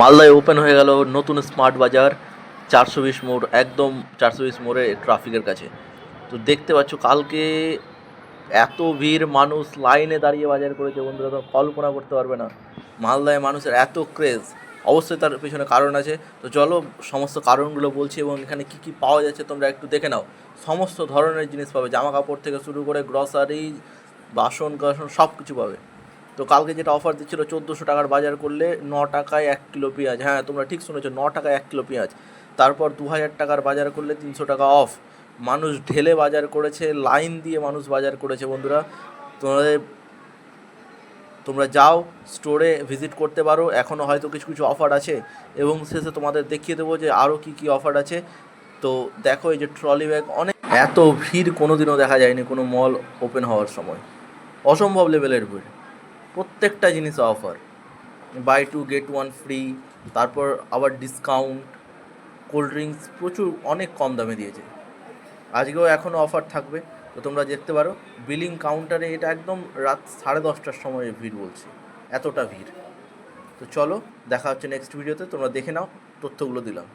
মালদায় ওপেন হয়ে গেল নতুন স্মার্ট বাজার, চারশো বিশ মোড়, একদম চারশো বিশ মোড়ে ট্রাফিকের কাছে। তো দেখতে পাচ্ছ, কালকে এত ভিড়, মানুষ লাইনে দাঁড়িয়ে বাজার করেছে, বন্ধুরা, তো কল্পনা করতে পারবে না। মালদায় মানুষের এত ক্রেজ অবশ্যই তার পেছনে কারণ আছে। তো চলো, সমস্ত কারণগুলো বলছি এবং এখানে কী কী পাওয়া যাচ্ছে, তোমরা একটু দেখে নাও। সমস্ত ধরনের জিনিস পাবে। জামা কাপড় থেকে শুরু করে গ্রসারি বাসন কাসন সব কিছু পাবে। তো কালকে যেটা অফার দিচ্ছিল চোদ্দোশো টাকার বাজার করলে ন টাকায় এক কিলো পেঁয়াজ। হ্যাঁ তোমরা ঠিক শুনেছো, ন টাকায় এক কিলো পেঁয়াজ। তারপর দু হাজার টাকার বাজার করলে তিনশো টাকা অফ মানুষ ঢেলে বাজার করেছে লাইন দিয়ে মানুষ বাজার করেছে বন্ধুরা। তোমাদের তোমরা যাও স্টোরে ভিজিট করতে পারো। এখনও হয়তো কিছু কিছু অফার আছে। এবং শেষে তোমাদের দেখিয়ে দেবো যে আরও কী কী অফার আছে। তো দেখো এই যে ট্রলি ব্যাগ অনেক এত ভিড় কোনো দিনও দেখা যায়নি কোনো মল ওপেন হওয়ার সময়। অসম্ভব লেভেলের ভিড়। প্রত্যেকটা জিনিস offer buy two get one free তারপর আবার ডিসকাউন্ট কোল্ড ড্রিঙ্কস প্রচুর, অনেক কম দামে দিয়েছে। আজকেও এখনও অফার থাকবে। তো তোমরা দেখতে পারো বিলিং কাউন্টারে এটা একদম রাত সাড়ে দশটার সময় ভিড় বলছে। এতটা ভিড়। তো চলো, দেখা হচ্ছে নেক্সট ভিডিওতে তোমরা দেখে নাও, তথ্যগুলো দিলাম।